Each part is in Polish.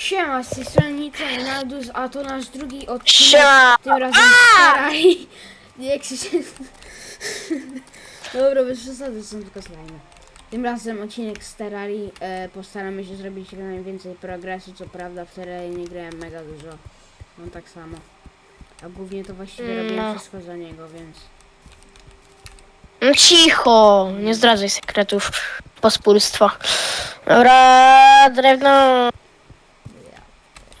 Siema, z tej strony Nitro Naldus, a to nasz drugi odcinek, Siema! tym razem z Ferrari. Nie krzyczy. Dobra, bez przesady, są tylko slajmy. Tym razem odcinek z Terrarii, e, postaramy się zrobić jak najwięcej progresu, co prawda w Terrarii nie grałem mega dużo, no tak samo. A głównie to właściwie No. robiłem wszystko za niego, więc... No cicho, nie zdradzaj sekretów pospólstwa. Dobra, drewno.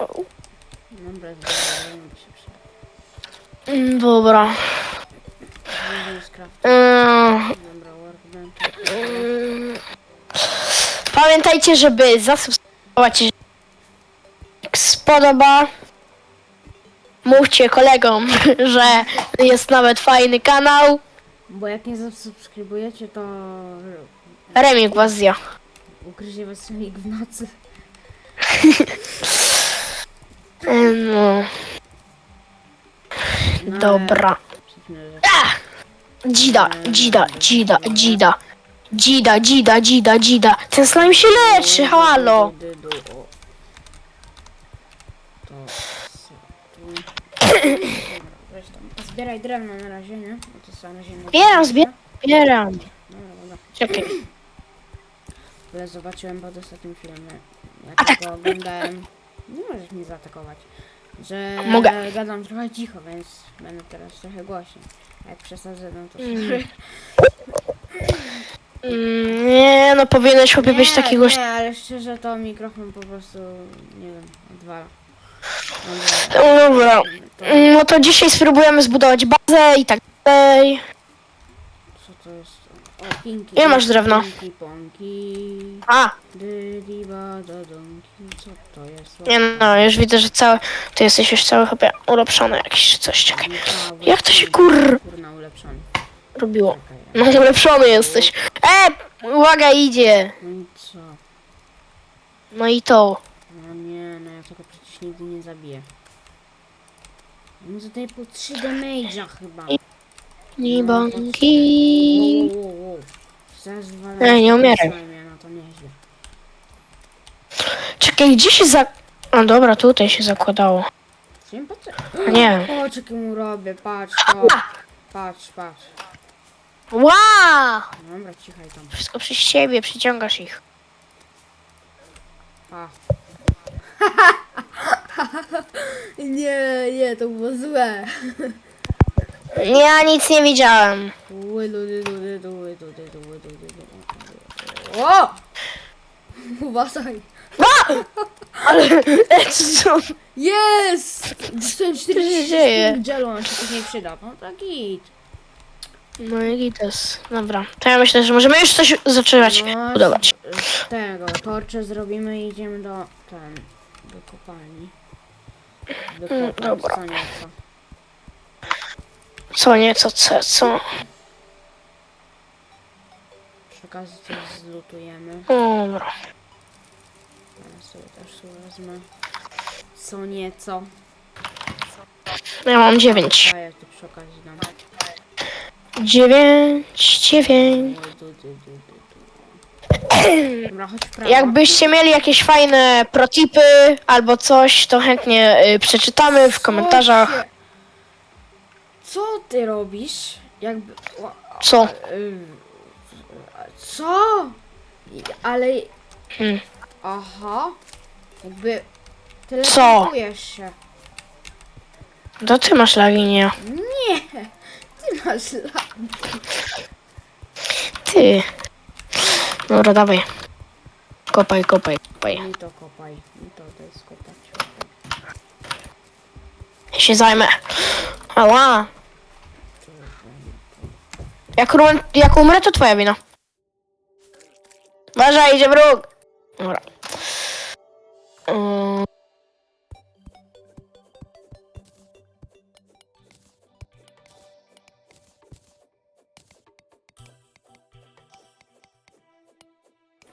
Dobra, się przy... Mm, Dobra. Mm, Dobra, workbench. mm. Pamiętajcie, żeby zasubskrybować, jeżeli jak spodoba. Mówcie kolegom, że jest nawet fajny kanał. Bo jak nie zasubskrybujecie, to Remik was zja. ugryzie was w nocy. No, No, ale- dobra. Przecież- Dzida, dzida, dzida, dzida. Dzida, dzida, dzida, dzida. Ten slime się leczy, halo. Du, du, du, o. To co tu? Dobra, weź tam. Zbieraj drewno na razie, nie? Bo to są na. Zbieram, zbieram. Zbieram. Dobra, dobra. Czekaj. Ale zobaczyłem pod ostatnim filmie, A jak tak. go oglądałem. Nie możesz mnie zaatakować. Że Mogę. gadam trochę cicho, więc będę teraz trochę głośniej. Jak przesadzę, no to Mm. sorry. Mm, Nie, no powinieneś chłopie być taki głośny. Nie, ale szczerze to mikrofon po prostu, nie wiem, odwala. No Dobra. to, Mm, No to dzisiaj spróbujemy zbudować bazę i tak dalej. co to jest? O, pinki. Ile masz drewna? Pinki, ponki. A, Dydiba, dodonki. Co to jest? nie no, już widzę, że cały, ty jesteś już cały chyba ulepszony jakiś czy coś, czekaj. Jak to się kur- Kurna ulepszony. Robiło. Czekaj, No ulepszony jesteś. E, uwaga, idzie. No i co? No i to. No nie, no ja tego przecież nigdy nie zabiję. No zadaję po 3 damage'a chyba. Nie Wow, wow, wow. Zwalę Ej, nie umieraj. No to nieźle. Czekaj, gdzie się za... No dobra, tutaj się zakładało. Czym nie. Patrz jakie mu robię, patrz to. Patrz, patrz. Ła! Dobra, cichaj tam. Wszystko przez ciebie, przyciągasz ich. A. nie, nie, to było złe. Ja nic nie widziałem. O! Uważaj. Ale co? Jest! Dostałem się 40 dzieje? on się później przyda. No tak git. No i gites. Dobra, to ja myślę, że możemy już coś zaczynać No, budować. z- z tego, torcze zrobimy i idziemy do ten, do kopalni. Wykopać dobra. co nieco. Co nieco, co, co? Przy okazji coś zlutujemy. Dobra. Ja sobie też tu wezmę. Co nieco. Ja mam dziewięć. A ja tu przy okazji dam. Dziewięć, dziewięć. Oj, du, du, du, du, du. Dobra, chodź w prawo. Jakbyście mieli jakieś fajne protipy albo coś, to chętnie y, przeczytamy w komentarzach. Co ty robisz? Jakby... Co? y, Co? Ale... Hmm. Aha. Jakby... Co? Teleportujesz się. To ty masz lawinię. Nie! Ty masz lat. Ty. Dobra, dawaj. Kopaj, kopaj, kopaj. Mi to kopaj. Mi to, to jest kopać. Ja się zajmę. Ała. Jak, rum, jak umrę, to twoja wina. Uważaj, idzie wróg. Dobra. Mm.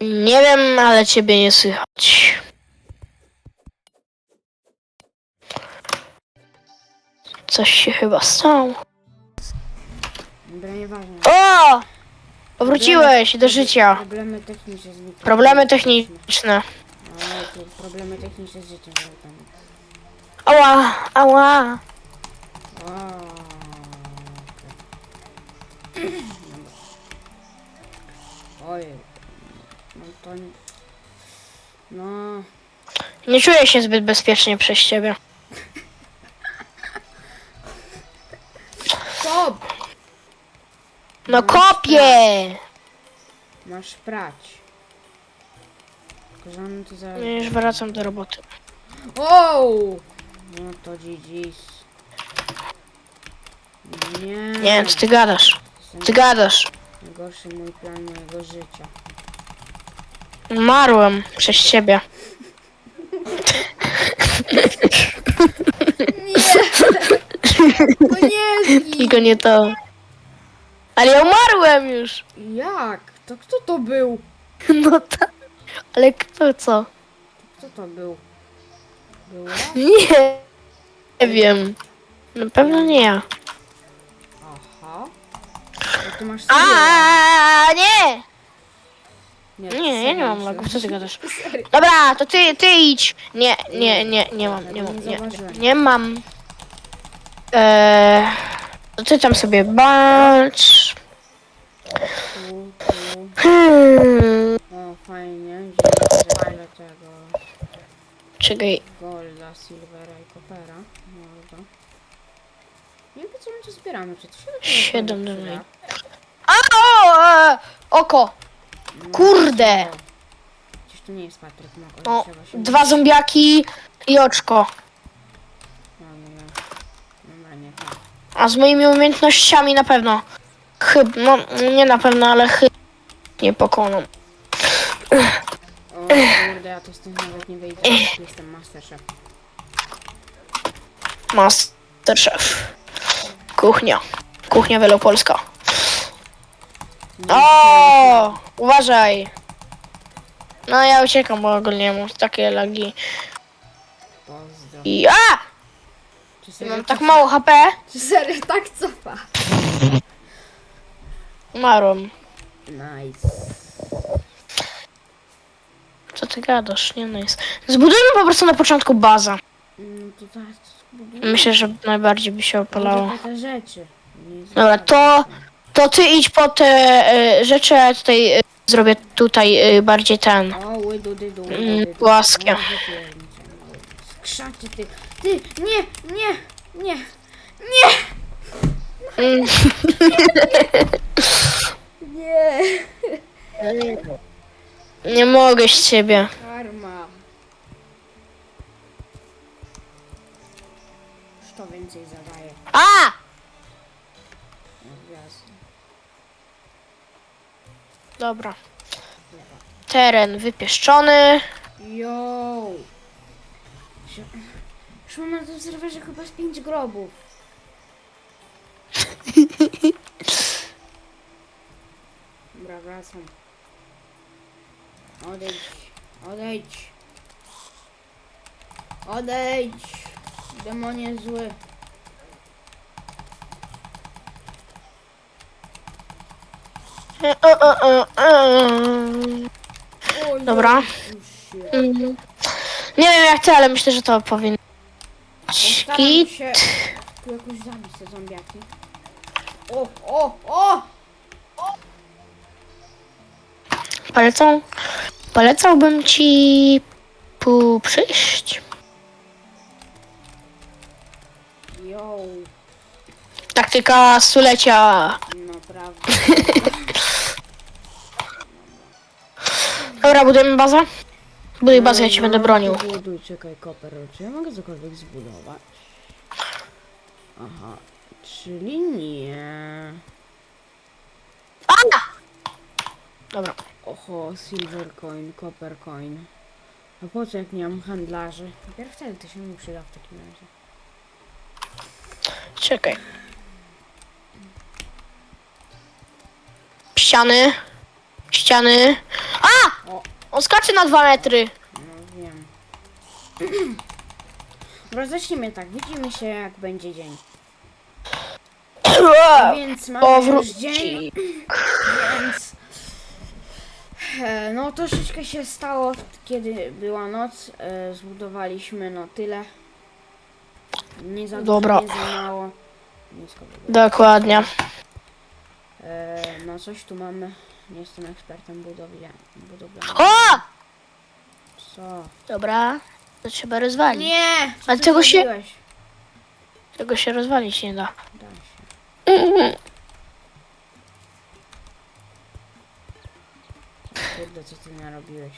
Nie wiem, ale ciebie nie słychać. Coś się chyba stało. Dobra, nieważne. O! Powróciłeś do życia. Problemy techniczne z. Problemy techniczne. Ale prostu problemy techniczne z życiem tam. Ała, ała. O, okej. Dobra. Ojej. No to... nie- No... Nie czuję się zbyt bezpiecznie przez ciebie. No kopię! Masz prać. Tylko on tu za... No Już wracam do roboty. O! No to GG's. Nie. Nie co ty gadasz. Ty gadasz. Najgorszy mój plan mojego życia. Umarłem przez ciebie. To nie Tylko nie to. Ale ja umarłem już. Jak? To kto to był? No tak. Ale kto co? Kto to był? Była? Nie. Nie wiem. Na pewno nie ja. Aha. To ty masz serię. A nie! Nie, Nie, ja nie mam lagów, co ty gadasz? Serio. Dobra, to ty, ty idź. Nie, nie, nie, nie mam, nie mam, nie, nie, nie mam. Eee, to ty tam sobie bacz. Tu, tu. Hmm, O, fajnie. Wziąłem tego czekaj. golda, silvera i kopera. Mordo. Nie wiem co my to zbieramy, czy to się dopiero Siedem przyda? dalej. A, o, e, oko. No, Kurde. Przecież to nie jest Patryk Mako, O, trzeba się... dwa zombiaki i oczko. No, nie, nie. Dobra, nie tak. A z moimi umiejętnościami na pewno. Chyb, no nie na pewno, ale chyba nie pokonam. O kurde, ja to stąd nawet nie wyjdę. Jestem masterchef. Masterchef. Kuchnia. Kuchnia Wielopolska. O, uważaj. No ja uciekam, bo ogólnie mam takie lagi. Pozdro. I a! Czy Ja serio, mam tak mało HP. czy serio tak cofa? Umarłem. Nice. Co ty gadasz? Nie no jest. Zbudujmy po prostu na początku bazę. No to spróbujmy. Myślę, że najbardziej by się opalało. Te rzeczy. Nie Dobra, to, to ty idź po te y, rzeczy, a ja tutaj y, zrobię tutaj y, bardziej ten. O, łydu, dydu, łydu, Mm, płaskie. No. Skrzacie ty. Ty, nie, nie, nie. Mm, Nie. Nie mogę z ciebie. Karma. Już to więcej zadaje. A! Jasne. Dobra. Teren wypieszczony. Yo. Już mam na tym serwerze chyba z pięć grobów. Dobra, wracam. Odejdź. Odejdź. Odejdź. Demonie zły. E, e, e. Oj, Dobra. już się. Mm. Nie wiem jak ty, ale myślę, że to powinno. Postaram Kit. się tu jakoś zabić te zombiaki. O, o, o! Polecą, polecałbym ci tu przyjść. Yo, Taktyka stulecia. naprawdę. Dobra, budujemy bazę? Buduj bazę, ja ci będę bronił. Buduj, czekaj, koper, czy ja mogę cokolwiek zbudować? Aha, czyli nie. Dobra. Oho, silver coin, copper coin. A po co jak nie mam handlarzy? Dopiero wtedy to się mi przyda w takim razie. Czekaj. Ściany. Ściany. A! O. On skacze na dwa metry. No wiem. Dobra, zacznijmy tak. Widzimy się jak będzie dzień. A więc mamy już dzień, więc e, no troszeczkę się stało, kiedy była noc. E, zbudowaliśmy no tyle. Nie za dużo, Dobra. nie za mało. Nisko. Dokładnie. E, no coś tu mamy. Nie jestem ekspertem budowli. budowlanym. O! Co? Dobra, to trzeba rozwalić. Nie! co Ale ty tego się- zrobiłeś? Tego się rozwalić nie da. Da się. Kurde, co ty narobiłeś?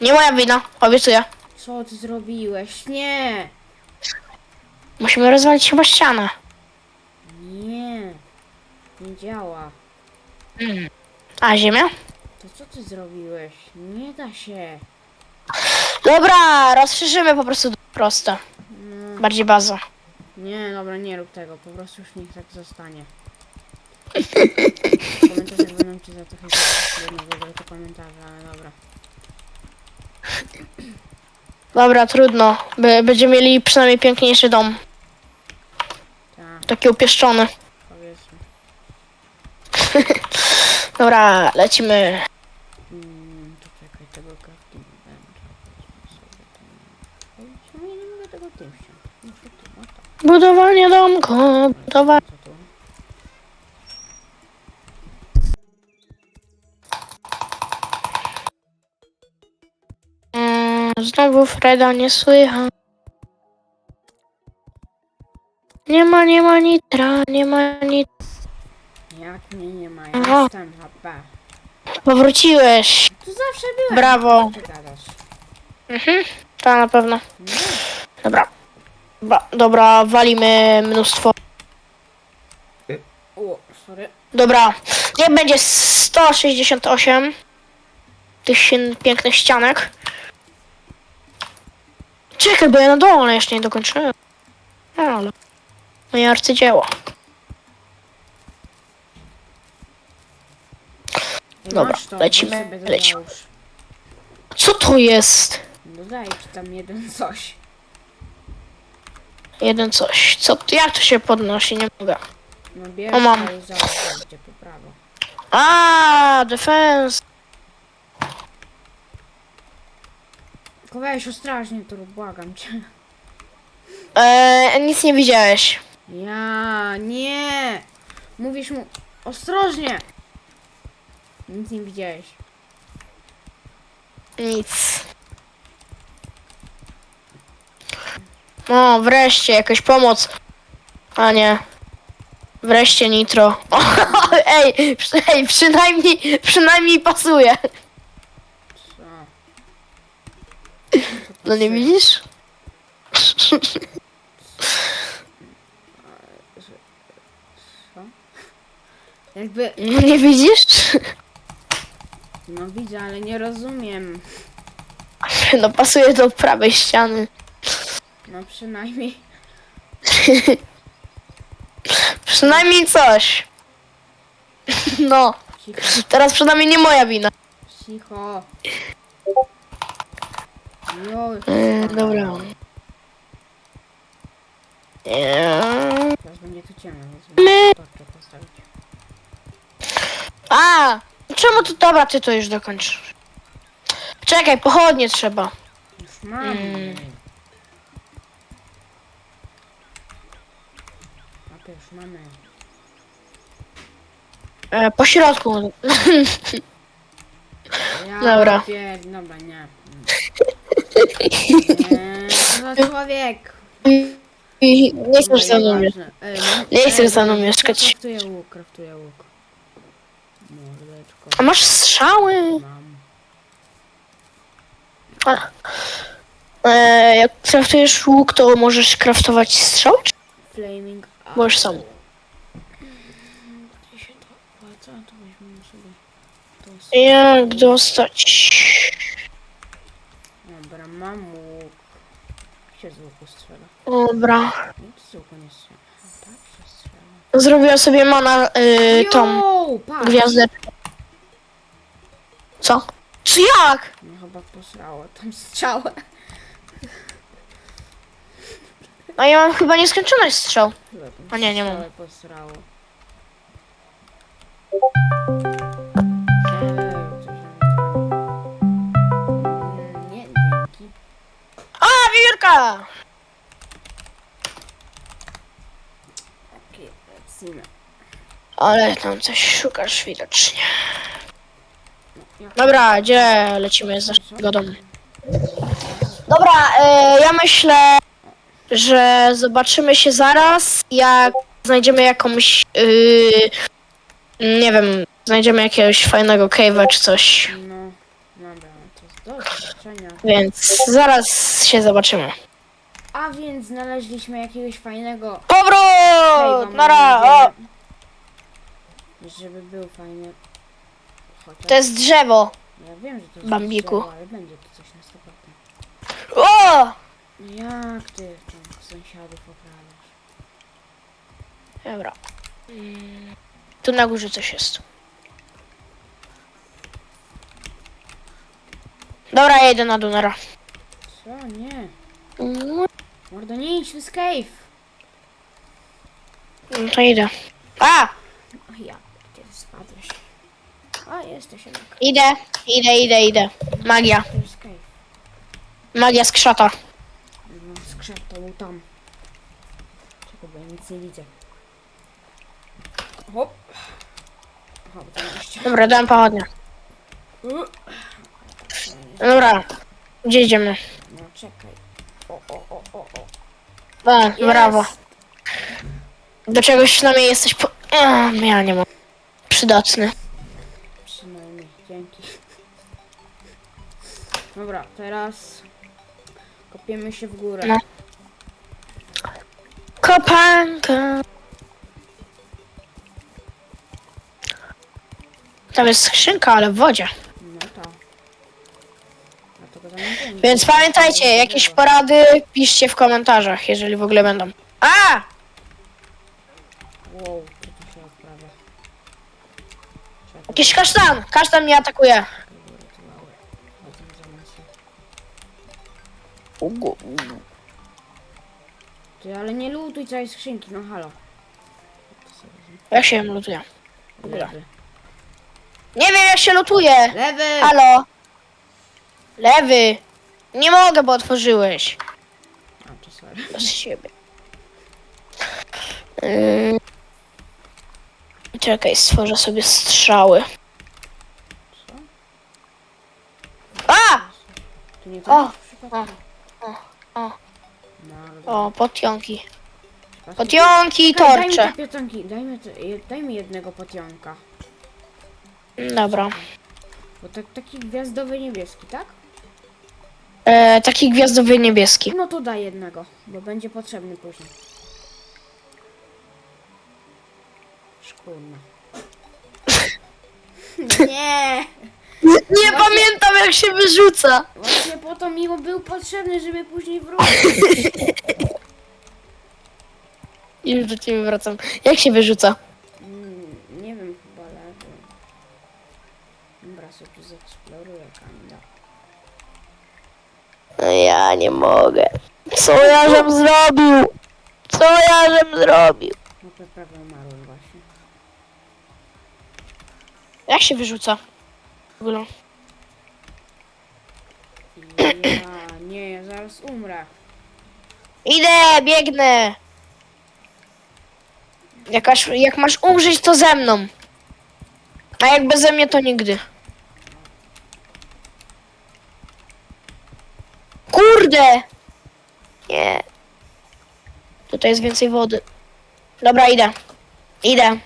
Nie moja wina, obiecuję. Co ty zrobiłeś? Nie! Musimy rozwalić chyba ścianę. Nie! Nie działa. A, ziemia? To co ty zrobiłeś? Nie da się. Dobra, rozszerzymy po prostu prosto. No, Bardziej bazę. nie, dobra, nie rób tego. Po prostu już niech tak zostanie. Komentarze będą ci za to w ogóle to komentarze, ale dobra. Dobra, trudno. By, będziemy mieli przynajmniej piękniejszy dom. Tak, Taki upieszczony. powiedzmy. Dobra, lecimy. Mm, to czekaj, tego bencha. wezmę sobie ten. Ej, w sumie nie mogę tego tym. Muszę no tak. Budowanie domku, budowanie. Co tu? Mm, Znowu Freda nie słychać. Nie ma, nie ma nitra, nie ma nitra. Jak mnie nie ma, ja Aha. jestem HP. Powróciłeś. Tu zawsze byłem. Brawo. Co ty gadasz? Mhm, to na pewno. Dobra. Dobra, dobra, walimy mnóstwo. O, sorry. Dobra, niech będzie 168 tych pięknych ścianek. Czekaj, bo ja na dole jeszcze nie dokończyłem. Ale. Moje arcydzieło. Dobra, masz to, lecimy, weź sobie to lecimy. załóż. Co to jest? Dodaj ci tam jeden coś. Jeden coś. Co, jak to się podnosi? Nie mogę. No bierz O, mam. to i załóż to, gdzie po prawo. A, defense. Tylko weź ostrożnie to rób, błagam cię. Eee, nic nie widziałeś. Ja, nie! Mówisz mu, ostrożnie! Nic nie widziałeś. Nic. O, wreszcie jakaś pomoc. A nie. Wreszcie nitro. O, ej, przy- ej, przynajmniej, przynajmniej pasuje. Co? No nie widzisz? Jakby, nie widzisz? No widzę, ale nie rozumiem. No pasuje do prawej ściany. No przynajmniej. Przynajmniej coś. No, Cicho, teraz przynajmniej nie moja wina. cicho. Jo, E, dobra. Eee, Teraz będzie tu ciemno, więc muszę torcze postawić. A, czemu to? Dobra, ty to już dokończysz. Czekaj, pochodnie trzeba. Już mam. Mm. Już mamy. E, po środku. Ja Dobra. Pier... Dobra, nie. Co za człowiek. Nie chcesz ze mną mieszkać. Ej, no, Nie ze mną ja mieszkać. Kraftuję łuk, kraftuję łuk. A masz strzały? A. E, jak kraftujesz łuk, to możesz kraftować strzał? czy- Flaming Bo już są. Gdzie się to opłaca? To weźmiemy sobie to. Jak dostać? Dobra, mam łuk. Jak się z łuku strzela? Dobra. Nic z łuku nie strzela. A, Tak się strzela. Zrobiłam sobie mana y, tą Jo, patrz! gwiazdeczkę. Co? Czy jak? No chyba posrało tam strzałę. A ja mam chyba nieskończoność strzał. A nie, nie mam. strzałę posrało. Nie, dzięki. A, wiewiórka! Lecimy. Ale tam coś szukasz widocznie. Dobra, gdzie lecimy z naszego domu? Dobra, e, ja myślę, że zobaczymy się zaraz, jak znajdziemy jakąś, yy, nie wiem, znajdziemy jakiegoś fajnego cave'a czy coś, No, dobra, to jest do zobaczenia. więc zaraz się zobaczymy. A więc znaleźliśmy jakiegoś fajnego Powrót! Nara! O, Żeby był fajny. Chociaż to jest drzewo. ja wiem, że to jest Bambiku. drzewo, ale będzie to coś na 100%. O! Jak ty tam sąsiadów okradasz? Dobra. Tu na górze coś jest. Dobra, ja idę na dół, nara. Co? Nie. Mm, Mordo, nie idź, cave. No to idę. A! Ja? A, jesteś jednak. Idę, idę, idę, idę. Magia. To jest cave. Magia skrzata. No, skrzep to był tam. Czekaj, bo ja nic nie widzę. Hop. Hop, tam jeszcze. Dobra, dałem pochodnie. Dobra. Gdzie idziemy? No, czekaj. O, o, o, o, o. A, brawo. Jest. Do czegoś przynajmniej jesteś po... A, ja nie mam. Przydatny. Dobra, teraz kopiemy się w górę. No. Kopanka. Tam jest skrzynka, ale w wodzie. No to. Zamówiłem. Więc pamiętajcie, jakieś porady piszcie w komentarzach, jeżeli w ogóle będą. A! Wow, co tu się odprawia? Jakiś kasztan! Kasztan mnie atakuje. Ty, ale nie lutuj całej skrzynki, no halo. Jak się ją ogóle. Lewy. Nie wiem jak się lutuje! Lewy! Halo! Lewy! Nie mogę, bo otworzyłeś. A, to sorry. Bez siebie. Yy... Czekaj, stworzę sobie strzały. Co? A! Tu nie O, to przypadkiem? O, potionki. Potionki i Daj mi torcze. te piotonki, daj mi, te, je- daj mi jednego potionka. Dobra. Bo tak, taki gwiazdowy niebieski, tak? E, taki gwiazdowy niebieski. No to daj jednego, bo będzie potrzebny później. Szkurna. Nie! Nie pamiętam jak się wyrzuca. Właśnie po to mi był potrzebny, żeby później wrócić. Już do ciebie wracam. Jak się wyrzuca? Mm, nie wiem, chyba lewy. Dobra, sobie tu zeksploruję kanda. No ja nie mogę. Co ja żem zrobił? Co ja żem zrobił? No to prawie umarłem właśnie. Jak się wyrzuca? Ogóle. Ja, nie, ja zaraz umrę. Idę, biegnę. Jakaś, jak masz umrzeć, to ze mną. A jak beze mnie, to nigdy. Kurde! Nie. Tutaj jest więcej wody. Dobra, idę. Idę.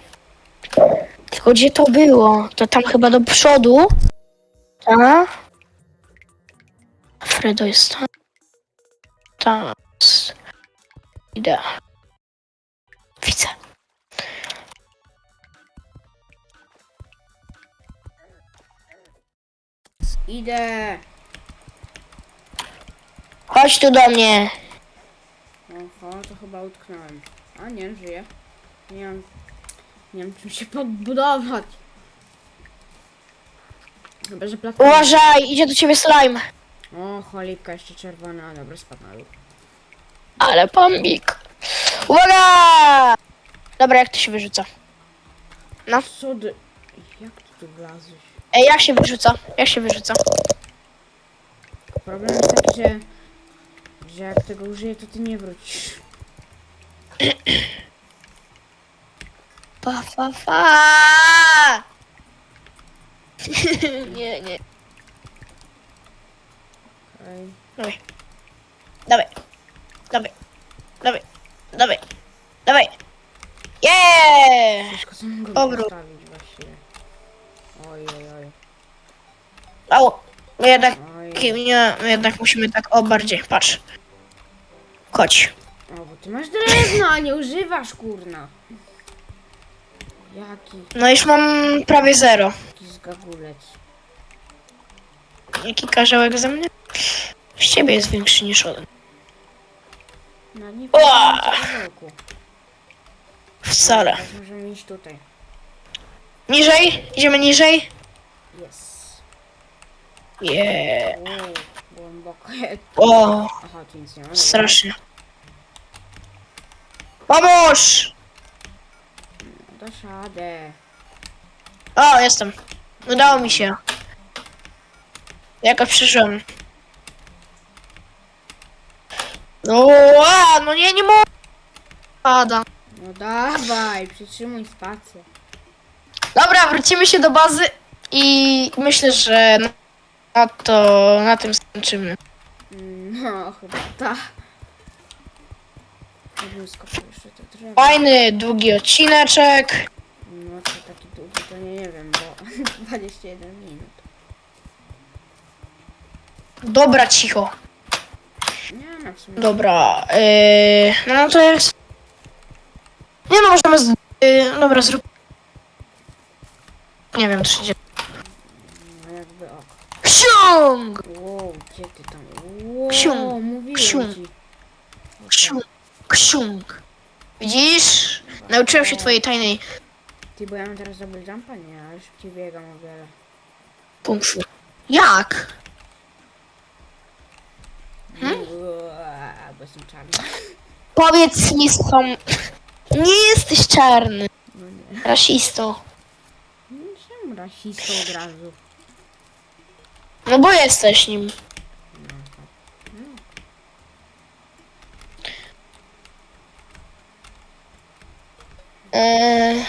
Tylko gdzie to było? To tam chyba do przodu. Tak? Fredo jest tam. Tam. Idę. Widzę. Idę! Chodź tu do mnie. Oho, to chyba utknąłem. A nie, żyję. Nie mam, nie mam czym się podbudować. Chyba, że platforma. Uważaj, idzie do ciebie slime. O, cholipka jeszcze czerwona. Dobra, spadł na dół. Ale bombik. Uwaga! Dobra, jak to się wyrzuca? No. Co ty? Jak ty tu wlazłeś? Ej, jak się wyrzuca? Jak się wyrzuca? Problem jest taki, że, że jak tego użyję, to ty nie wrócisz. Fa, fa, fa! nie, nie. Okej. Dawaj. Dawaj. Dawaj. Dawaj. Dawaj. Dawaj. Yeah! Obrót. postawić właściwie. Oj, oj, oj. Ało. My jednak, oj. nie, my jednak musimy tak, o bardziej, patrz. Chodź. O, bo ty masz drewno, a nie używasz, kurna. Jaki, No już mam prawie zero. jaki zgagulec. Jaki karzełek ze mnie? Z ciebie jest większy niż mnie. No nie Ua! powiem Wcale. Teraz możemy iść tutaj. Niżej? Idziemy niżej? Yes. Yeah. Wow, głęboko. O, Aha, tu nic nie ma. strasznie. Pomóż! Dasz radę. O, jestem. Udało mi się. Jakoś przeżyłem. No, a, no nie, nie mogę. Pada. No dawaj, przytrzymuj spację. Dobra, wrócimy się do bazy i myślę, że na to, na tym skończymy. Mm, No, chyba tak. Fajny, długi odcineczek. No to taki długi, to nie, nie wiem, bo 21 minut. Dobra, cicho. Nie no, w sumie. Dobra, yy, no to jest... Nie no, możemy z... Yy, dobra, zrób... Nie wiem, co się dzieje. No jakby ok. Ksiąg! Wow, gdzie ty tam? Wow, Ksiąg, mówiłem ksiąg. ci. Ksiąg! Ksiąg! Widzisz? Nauczyłem się twojej tajnej Ty, bo ja mam teraz double jumpa? Nie, ale szybciej biegam o wiele. kung fu. Jak? Hmm? Uaa, Bo jestem czarny. Powiedz mi skąd... Nie jesteś czarny. No nie. Rasisto. Czemu rasistą od razu? No bo jesteś nim. No, tak. no. Eee,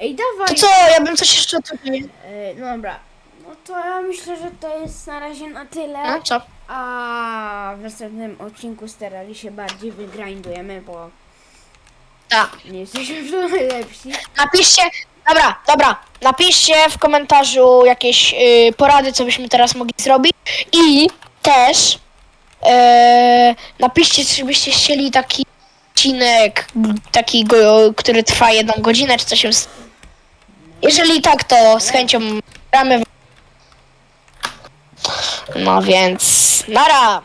Ej, to dawaj! co, ja bym coś jeszcze tutaj... E, no dobra. No to ja myślę, że to jest na razie na tyle. No co? A w następnym odcinku starali się bardziej wygrindujemy, bo Tak. nie jesteśmy w tym najlepsi. Napiszcie, dobra, dobra, napiszcie w komentarzu jakieś y, porady, co byśmy teraz mogli zrobić i też e, napiszcie, czy byście chcieli taki odcinek, taki, który trwa jedną godzinę, czy coś. stylu. Jeżeli tak, to z chęcią gramy. No więc, nara!